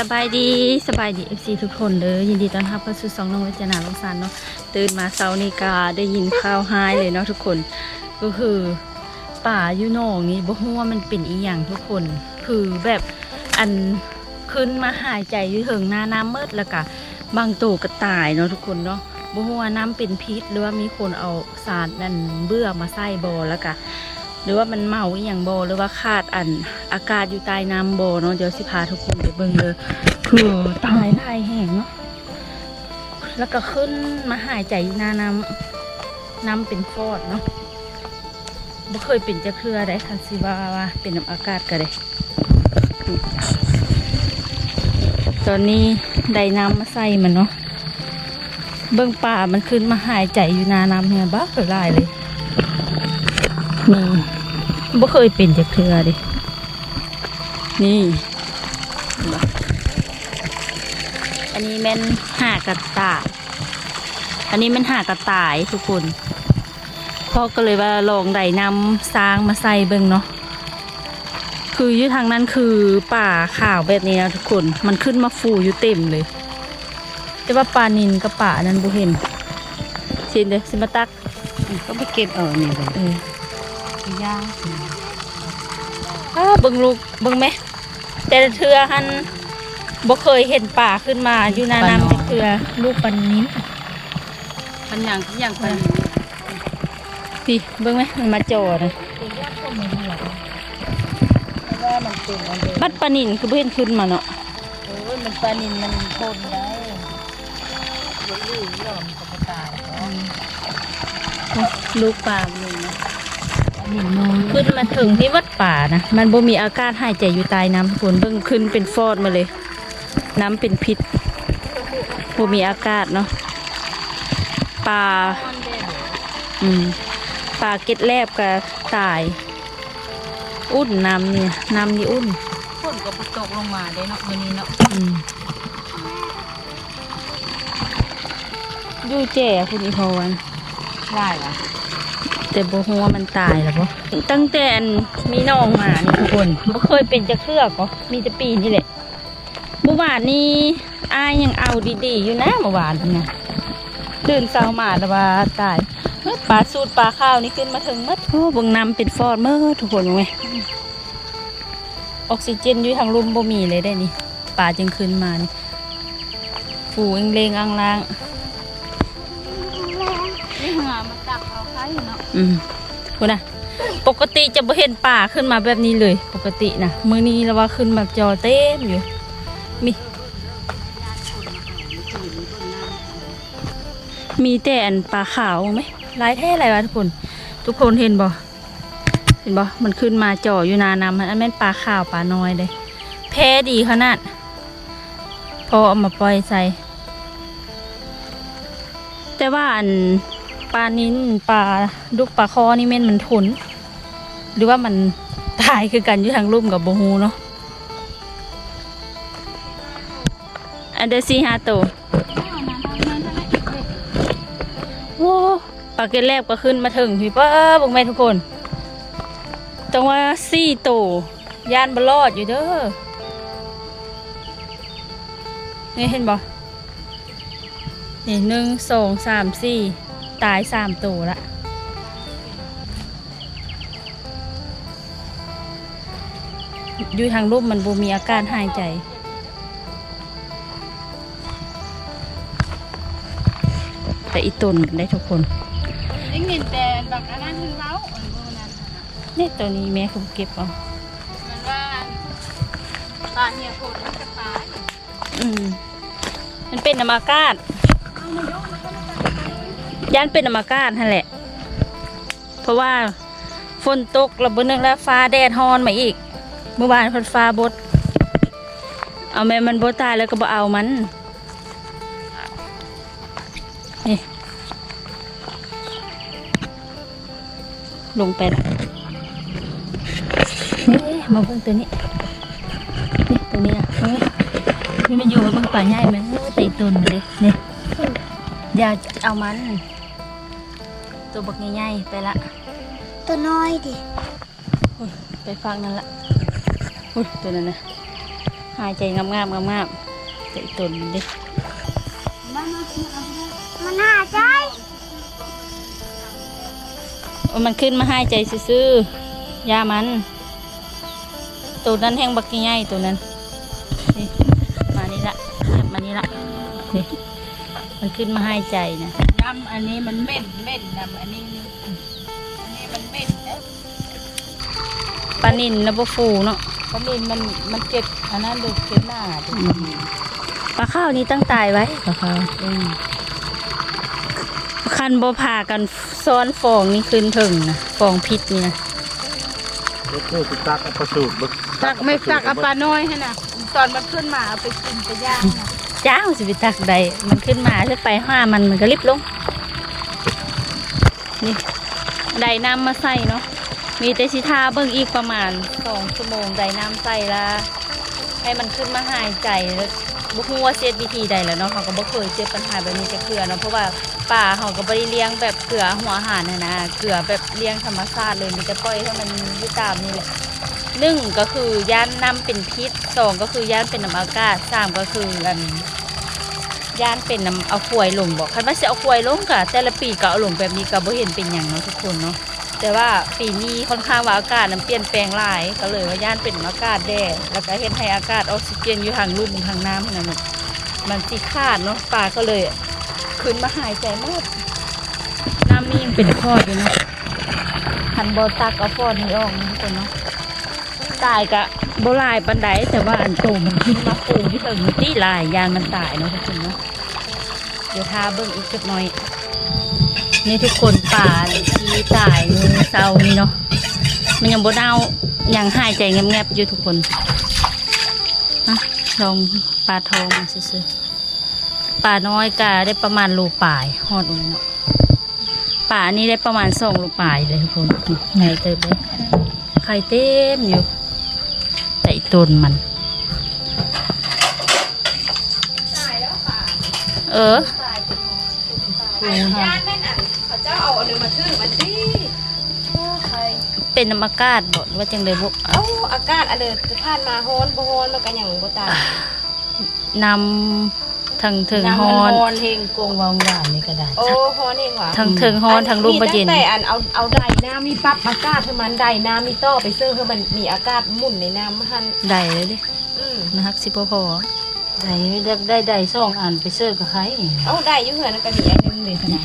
สบายดีสบายดีเอฟซีทุกคนเด้อยินดีต้อนรับเข้าสู่สองน้องวัจนาลงสารเนาะตื่นมาเช้านี้กาได้ยินข่าวไฮเลยเนาะทุกคน ก็คือป่าอยู่นอกนี้บ่ฮู้ว่ามันเป็นอีหยังทุกคน คือแบบอันขึ้นมาหายใจอยู่ถึงหน้าน้ำมืดแล้วก็บางตัวก็ตายเนาะทุกคนเนาะบ่ฮู้ว่าน้ำเป็นพิษหรือว่ามีคนเอาสารนั่นเบื่อมาใส่บ่แล้วก็ หรือว่ามันเมาอหย่างโบหรือว่าขาดอันอากาศอยู่ใต้น้ำโบเนาะเดี๋ยวสิพาทุกคนไปเบิ่งเลยคือตายลายแห้งเนาะแล้วก็ขึ้นมาหายใจอยู่หน้าน้ำน้ำเป็นฟอดเนาะบ่เคยเป็นจะเครือได้ค่ะสิว่าว่าเป็นน้ำอากาศก็ได้ตอนนี้ได้น้ำมาใส่มันเนาะเบิ่งป่ามันขึ้นมาหายใจอยู่นาน้ำเนี่ยบ้าเกิดลายเลยนี่ บ่เคยเป็นจากเครือดิ นี่เห็นบ่อันนี้แม่นหากระต่าย อันนี้แมันหากระต่ายทุกคน พ่อก็เลยว่าลองได้นำสร้างมาใส่เบิ่งเนาะ คืออยู่ทางนั้นคือป่าขาวแบบนี้นะทุกคน มันขึ้นมาฟูอยู่เต็มเลย แต่ว่าปลานินกับป่านั้นบ่เห็นเช่นเด้อสิมาตัก ก็ไปเก็บเอานี่เลยเออ ย่างอ้าเบิ่งลูกเบิ่งไหมแต่ละเทือหันบ่เคยเห็นป่าขึ้นมาอยู่หนาน้ำแต่เทือลูกปันนี้มันอย่างที่อย่างไปพี่เบิ่งไหมมันมาจอนะว่ามันเป็นอะไรบัดปลานินคือบ่เห็นขึ้นมาเนาะโอ้ยมันปลานินมันทนได้ยังอยู่หล่อมนก็ตายเนาะลูกปลาหนึ่งนะปลานินน้อย ขึ้นมาถึงที่วัดป่านะ มันบ่มีอากาศหายใจอยู่ใต้น้ำทุกคนเบิ่งขึ้นเป็นฟอดมาเลย น้ำเป็นพิษบ่มีอากาศเนาะปลาอืมปลาเก็ดแลบกับตาย อุ่นน้ำเนี่ยน้ำนี่อุ่นฝนก็ตกลงมาได้เนาะวันนี้เนาะอืมอยู่แจ่คุณอีพอวันได้ละ แต่บ่ฮู้ว่ามันตายแล้วบ่ตั้งแต่อันมีน้องมานี่ทุกคนบ่เคยเป็นจะเครือก็มีแต่ปีนี่แหละเมื่อวานนี้อายยังเอาดีๆอยู่นะเมื่อวานนี่นะตื่นเช้ามาแล้วว่าตายเฮ้ยปลาสูตรปลาข้าวนี่ขึ้นมาถึงหมัดโอ้เบิ่งน้ำเป็นฟอดเมื่อทุกคนรู้ไหมออกซิเจนอยู่ทางลมบ่มีเลยได้นี่ปลาจึงขึ้นมานี่ ฝูเองเลงอังลางนี่ อืมคุณนะปกติจะบ่เห็นป่าขึ้นมาแบบนี้เลย ปกตินะมื้อนี้แล้วว่าขึ้นมาจอเต็มอยู่มีมีแต่อันปลาขาวไหมลายแท้หลายวะทุกคน ทุกคนเห็นบ่เห็นบ่มันขึ้นมาจ่ออยู่นาน้ำมันอันแม่นปลาขาวปลาน้อยเลยแพ้ดีขนาดพอเอามาปล่อยใส่แต่ว่าอัน ปลานิ้นปลาลูกปลาคอนี่แม่นมันทนหรือว่ามันตายคือกันอยู่ทางลุ่มกับโบฮูเนาะอันเดอร์ซีฮาโตวโว้ปลาเกล็ดแลบก็ขึ้นมาถึงพี่ป้าบอกแม่ทุกคนจังว่าสี่โตวยานบลอดอยู่เด้อนี่เห็นบ่นี่หนึ่งสองสามสี่ ตายสามตัวละอยู่ทางรูปมันบูมีอาการหายใจ แต่อีตนได้ทุกคนได้ยินแต่แบบอันนั้นคือเว้าอันโบนั้นนี่ตัวนี้แม่เขาเก็บเอามันว่าปลาเหี่ยโคตรมันจะตายอืมมันเป็นน้ำอากาศ ยันเป็นน้ำอากาศนั่นแหละ เพราะว่าฝนตกแล้วบนนึงแล้วฟ้าแดดฮอนมาอีก เมื่อวานพันฟ้าบด เอาแม่มันบดตายแล้วก็บ่เอามัน นี่ ลงไปละนี่มาเบิ่งตัวนี้ นี่ตัวนี้นะนี่มันอยู่บเบิ่งป่าใหญ่ไหมตีตุนเลยนี่อย่าเอามัน ตัวบักใหญ่ๆไปละ ตัวน้อยดิไปฟังนั่นละอุ้ยตัวนั้นนะหหายใจงามๆงามๆใจตนดิมันน่าใจเอามันขึ้นมาหายใจซื่อๆยามัน ตัวนั้นแห้งบักใหญ่ๆตัวนั้นนี่มานี่ละมานี่ละนี่มันขึ้นมาหายใจนะ ดำอันนี้มันเม็ดเม็ดดำอันนี้นี่อันนี้มันเม็ดเอ๊ะปลานินนะบ่ฟูเนาะปลานินมันมันเก็บอันนั้นดูเก็บหน้าดูปลาข้าวนี้ตั้งตายไว้ปลาข้าวอืมคันบ่พากันซ้อนฟองนี่ขึ้นถึงนะฟองพิษนี่นะรถตู้ติดตักเอาประสูตรบึกตักไม่ตักเอาปลาน้อยให้น่ะตอนมันขึ้นมาเอาไปกินไปย่างน่ะ จ้าวสิไปตักใดมันขึ้นมาถ้าไปห้ามันมันก็รีบลง นี่ไดน้ำมาใส่เนาะ มีแต่สิทาเบิ่งอีกประมาณสองชั่วโมงไดน้ำใส่ละให้มันขึ้นมาหายใจแล้วบุฮู้ว่าเซตวิธีใดแล้วเนาะเขาก็บ่เคยเจอปัญหาแบบนี้จะเกลือเนาะเพราะว่าป่าเขาก็บ่ได้เลี้ยงแบบเกลือหัวอาหารนะนะเกลือแบบเลี้ยงธรรมชาติเลยมีแต่ปล่อยให้มันอยู่ตามนี่แหละ หนึ่งก็คือย่านน้ำเป็นพิษสองก็คือย่านเป็นน้ำอากาศสามก็คืออันย่านเป็นน้ำเอาควยลงบอกคันว่าจะเอาควยลงกะแต่ละปีก็เอาลงแบบนี้ก็บ่เห็นเป็นอย่างเนาะทุกคนเนาะแต่ว่าปีนี้ค่อนข้างว่าอากาศมันเปลี่ยนแปลงหลายก็เลยว่าย่านเป็นอากาศแด่แล้วก็เห็นให้อากาศออกซิเจนอยู่ทางลุ่มทางน้ำนั่นน่ะมันสิขาดเนาะปลาก็เลยขึ้นมาหายใจหมดน้ำนี่ยังเป็นพอดอยู่เนาะคันบอตักเอาพอดนี้ออกนะทุกคนเนาะ ตายกะโบลายปันไดแต่ว่าอันโตมันขึ้นมาปูที่ถึงที่ลายยานมันตายเนาะทุกคนเนาะเดี๋ยวทาเบิ่งอีกจักหน่อย นี่ทุกคนป่าที่ตายมือเศร้านี่เนาะมันยังโบเน่ายังหายใจแงบๆอยู่ทุกคนนะลองปลาทองมาซื้อปลาน้อยกาได้ประมาณโลปลายหอดตรงนี้เนาะป่านี้ได้ประมาณสองโลปลายเลยทุกคนไงเติบเลยไข่เต็มอยู่ แต่อีต้นมัน เออย่านแม่นอะเขาเจ้าเอาอันนึงมาทึ่งมันสิใครเป็นน้ำอากาศบอกว่าจังเลยบุเอ้าอากาศอะไรผ่านมาโฮนบ่โฮนมันก็ยังบ่ตายนำ ทางเถิงฮน้ำอมันนโฮนเฮงกงวางหวานนี่ก็ได้ โอ้ฮอนเองหวะทางเถิงฮอนทางรูปประเย็นมีตั้งแต่อันเอาเอาไดน้ำมีปรับอากาศให้มันไดน้ำมีต่อไปเสื้อให้มันมีอากาศหมุนในน้ำมันได้เลยดิอืมนะฮักสิบพอได้ได้ได้ได้สองอันไปเสิร์ฟกับใครเอาได้อยู่เหือนนก็มีอันหนึงเลยนะ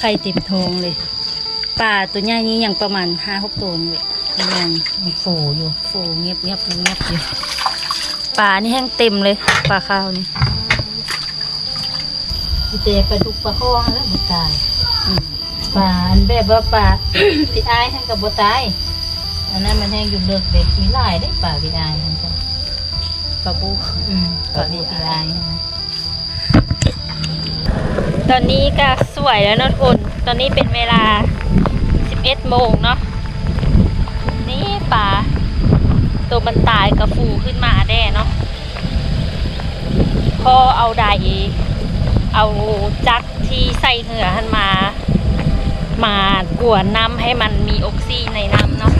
ไข่เต็มทองเลยป่าตัวใหญ่นี้ยังประมาณห้าหกตัวนี่แหละยังมันฟูอยู่ฟูเงียบเงียบเงียบอยู่ป่านี่แห้งเต็มเลยป่าข้าวนี่ พี่เตไปทุกปลาข้อแล้วบ่ตายปลาอันแบบว่าปลา พี่อายให้กับบ่ตายอันนั้นมันแห้งอยู่เลือกเด็กมีหลายได้ปลาพี่อายนั่นจ้ะปลาบูอืมปลาพี่อายนะตอนนี้ก็สวยแล้วเนอะทุกคน ตอนนี้เป็นเวลา 11โมงเนาะ นี่ป่าตัวมันตายกับฟูขึ้นมาแน่เนาะ พอเอาได เอาจักที่ใส่เหงื่อหันมา มากวนน้ำให้มันมีออกซิในน้ำเนาะ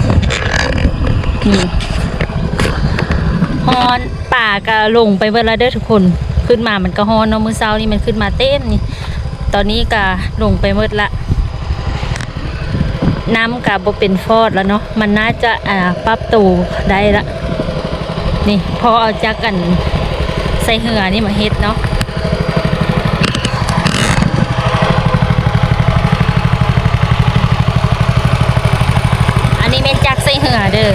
นี่ฮอนป่าก็ลงไปเวลาเด้อทุกคนขึ้นมามันก็ฮอนเนาะมือเช้านี่มันขึ้นมาเต็มนี่ ตอนนี้ก็ลงไปหมดละ น้ำกับบเป็นฟอดแล้วเนาะมันน่าจะอ่าปรับตูได้ละนี่พอเอาจักกันใส่เหือนี่มาเฮ็ดเนาะ อันนี้เป็นจัก ใส่เหือเด้อ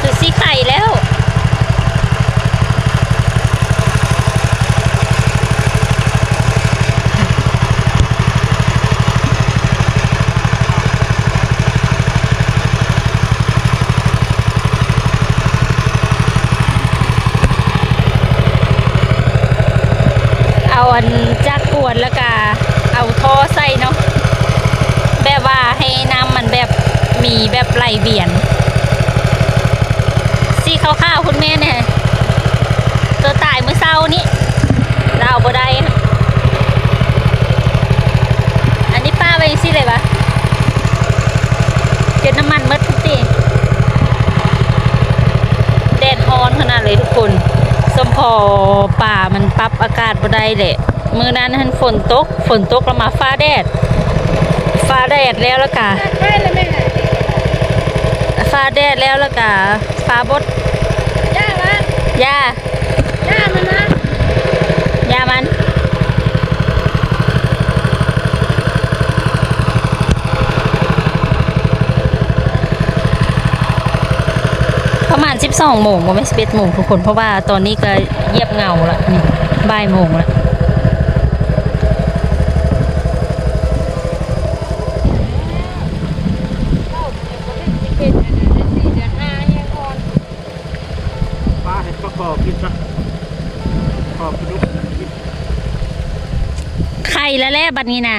คือซีไข่แล้ว เอาอันจักกวนแล้วก็เอาท่อใส่เนาะแบบว่าให้น้ำมันแบบมีแบบไหลเวียน สีขาวๆคุณแม่เนี่ย ตัวตายเมื่อเช้านี้เราเอาบ่ได้ อันนี้ป้าไปสิเลยปะ จนน้ำมันหมดทุกทีแดดฮอ นขนาดเลยทุกคนสมพอป่ามันปรับอากาศบ่ได้แหละมื้อนั้นหันฝนตก ฝนตกแล้วมาฟ้าแดด ฟ้าแดดแล้วแล้วกะใช่เลยแม่ฟ้าแดดแล้วแล้วกะฟ้าบดย่ามาหญ้าย่ามันนะ หญ้ามัน ประมา ณ12โมงว่าไม่11โมงทุกคน เพราะว่าตอนนี้ก็เยียบเงาละนี่บ่ายโมงละป้าเห็นประกอบกินซะประกอบกินลูกกินไข่แล้วแหละบัดนี้นะ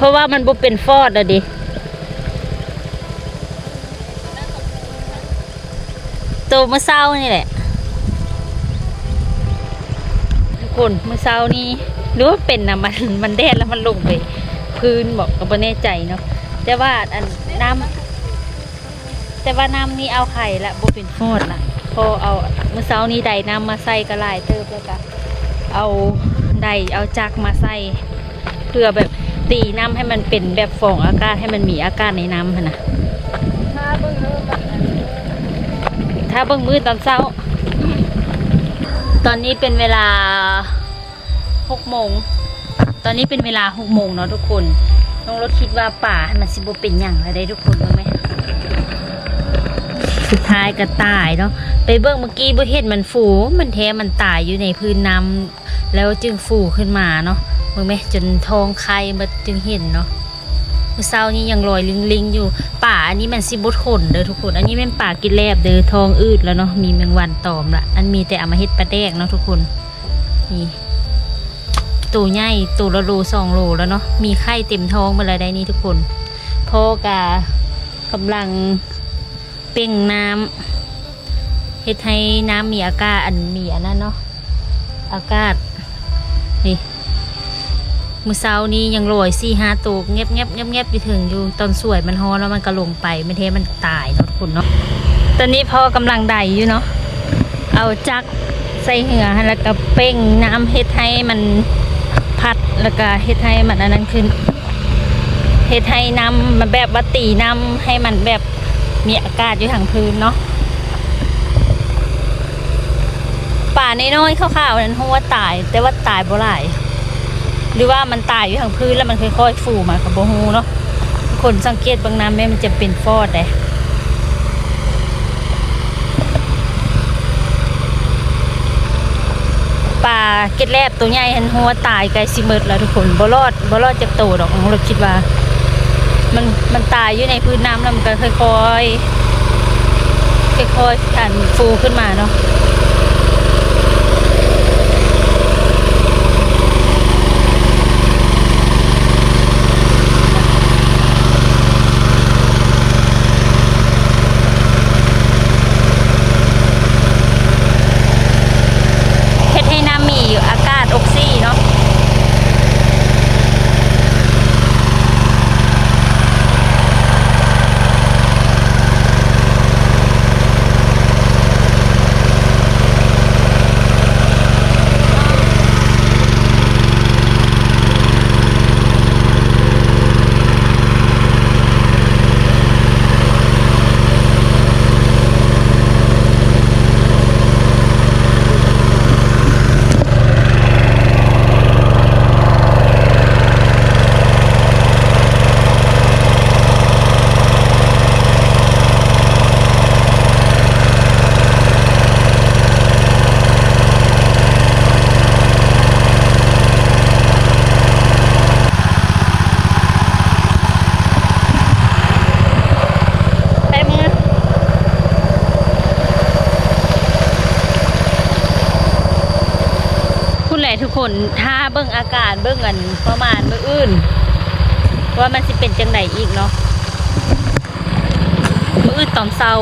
เพราะว่ามันบ่เป็นฟอดอะดิตัวเมื่อเช้านี่แหละทุกคนเมื่อเช้านี้หรือว่าเป็นนะมันมันแดดแล้วมันลงไป พื้นบอกก็บ่แน่ใจเนาะแต่ว่าอันน้ำแต่ว่าน้ำนี้เอาไข่ละบ่เป็นฟอดละพอเอาเมื่อเช้านี้ใดน้ำมาใส่ก็หลายเติบแล้วก็เอาใดเอาจักมาใส่เพื่อแบบ ตีน้ำให้มันเป็นแบบฟองอากาศให้มันมีอากาศในน้ำนะถ้าเบิ่งเฮอมันอันนี้ถ้าเบิ่งมืดตอนเช้า ตอนนี้เป็นเวลาหกโมง ตอนนี้เป็นเวลาหกโมงเนาะทุกคน น้องรถคิดว่าป่ามันสิบเป็นอย่างไรได้ทุกคนรู้ไหมสุดท้ายก็ตายเนาะ ไปเบิ่งเมื่อกี้บ่เห็นมันฟูมันแท้มันตายอยู่ในพื้นน้ำแล้วจึงฟูขึ้นมาเนาะ เบิ่งไหมจนทองไข่มาจึงเห็นเนาะเมื่อเช้านี้ยังลอยลิงลิงๆอยู่ป่าอันนี้มันสิบดขนเด้อทุกคน อันนี้เป็นป่ากินแลบเด้อทองอืดแล้วเนาะมีแมงวันตอมละอันมีแต่อามาเฮ็ดปลาแดกเนาะทุกคนนี่ตัวใหญ่ตัวละโลสองโลแล้วเนาะมีไข่เต็มท้องมาเลยได้นี่ทุกคนพ่อกากำลังเป่งน้ำเฮ็ดให้น้ำมีอากาศอันมีอันนั้นเนาะอากาศนี่ มือเช้านี้ยังลอยสี่ห้าตัวเงียบเงียบเงียบเงียบอยู่ถึงอยู่ตอนสวยมันฮอนแล้วมันก็ลงไปไม่เทมันตายเนาะทุกคนเนาะตอนนี้พอกำลังใดอยู่เนาะเอาจักใส่เหงือแล้วก็เป้งน้ำเฮ็ดให้มันพัดแล้วก็เฮ็ดให้มันอันนั้นขึ้นเฮ็ดให้น้ำมันแบบว่าตีน้ำให้มันแบบมีอากาศอยู่ทางพื้นเนาะป่าน้อยๆขาวๆนั้นหัวาตาย แต่ว่าตายบ่หลาย หรือว่ามันตายอยู่ทางพื้นแล้วมันค่อยๆฟูมากับโบฮูเนาะคนสังเกตบางน้ำแม่มันจะเป็นฟอดเลยปลาเก็ดแลบตัวใหญ่หันหัวตายไกลสิเมิดแล้วทุกคนบ่รอดบ่รอดจากโตดอกเราคิดว่า มันมันตายอยู่ในพื้นน้ำแล้วมันก็ค่อยๆค่อยๆกันฟูขึ้นมาเนาะ เฮ็ดให้น้ำมีอากาศออกซิเนาะ ไปมือคุณแหละทุกคนถ้าเบิ่งอากาศ เบิ่งกันประมาณมืออื่น ว่ามันสิเป็นจังไดอีกเนาะมืออื่นตอนเช้า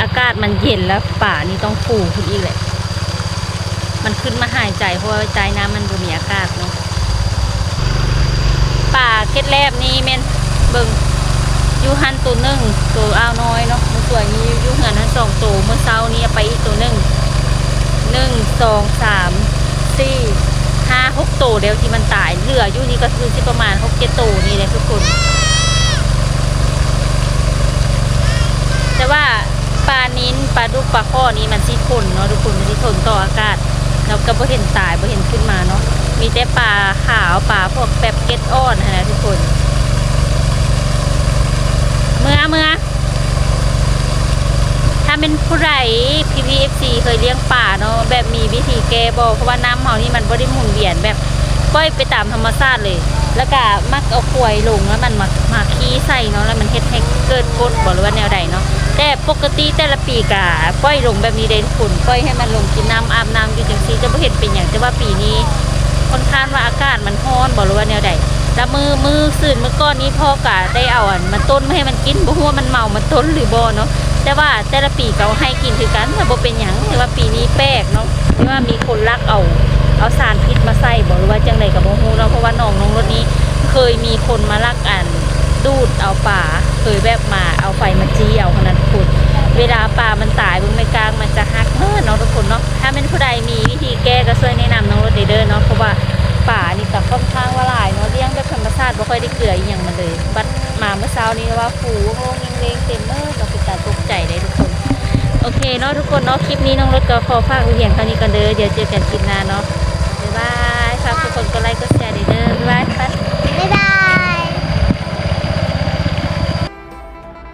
อากาศมันเย็นแล้วป่านี่ต้องฟูขึ้นอีกแหละมันขึ้นมาหายใจเพราะว่าใจน้ำมันบ่มีอากาศเนาะป่าเฮ็ดแลบนี่แม่นเบิ่งอยู่หันตัวหนึ่งตัวอ้าวน้อยเนาะมันสวยนี้อยู่เหือนหันสองตัวเมื่อเช้านี้ไปอีกตัวหนึ่งหนึ่งสองสามสี่ ห้าหกตัวเดียวที่มันตายเหลืออยู่นี่ก็คือสิประมาณหกเจ็ดตัวนี่แหละทุกคน แต่ว่าปลานิ้นปลาดุกปลาข้อนี้มันสิทนเนาะทุกคนมันสิทนต่ออากาศเราก็บ่เห็นตายบ่เห็นขึ้นมาเนาะมีแต่ปลาขาวปลาพวกแบบเก็ดอ้อนนะทุกคน เมื่อเมื่อาเป็นผู้ใด PPFC เอฟซีเคยเลี้ยงป่าเนาะแบบมีวิธีแก้บ่เพราะว่าน้ำเฮานี่มันบ่ได้หมุนเวียนแบบปล่อยไปตามธรรมชาติเลย แล้วก็มักเอาควยลงแล้วมันมามาขี้ใส่เนาะแล้วมันเฮ็ดให้เกิดกรดบ่หรือว่าแนวใดเนาะแต่ปกติแต่ละปีก็ปล่อยลงแบบนี้ได้ทุกคนปล่อยให้มันลงกินน้ำอาบน้ำอยู่จังซี่จะบ่เห็นเป็นหยังแต่ว่าปีนี้ค่อนข้างว่าอากาศมันร้อนบ่หรือว่าแนวใดแล้วมือมือสื่นมือก้อนนี้พ่อกะได้เอาอันมันต้นไมาให้มันกินบ่ฮู้ว่ามันเมามันต้นหรือบ่เนาะ แต่ว่าแต่ละปีเอาให้กินคือกันแต่บ่เป็นหยังแต่ว่าปีนี้แปลกเนาะที่ว่ามีคนลักเอาเอาสารพิษมาใส่บ่หรือว่าจังไดก็บ่ฮู้เนาะเพราะว่าน้องน้องรถนี้เคยมีคนมาลักอันดูดเอาป่าเคยแบบมาเอาไฟมาจี้เอาขนาดพุดเวลาป่ามันตายเบิ่งไม่กลางมันจะหักเมื่อเนาะทุกคนเนาะถ้าเป็นผู้ใดมีวิธีแก้ก็ช่วยแนะนำน้องรถเด้อเนาะเพราะว่า ป่านี่ก็ค่อนข้างว่าหลายเนาะเลี้ยงแบบธรรมชาติบ่ค่อยได้เกลืออหย่างมันเลย บัดมาเมื่อเช้านี้ว่าฝูงโงงเล้งเต็มเออเราเป็นตาตกใจเลยทุกคน โอเคเนาะทุกคนเนาะคลิปนี้น้องรถก็ขอฝากไว้เพียงเท่านี้กันเด้อเดี๋ยวเจอกันคลิปหน้าเนาะบ๊ายบายฝากทุกคนกดไลค์กดแชร์เด้อบ๊ายบาย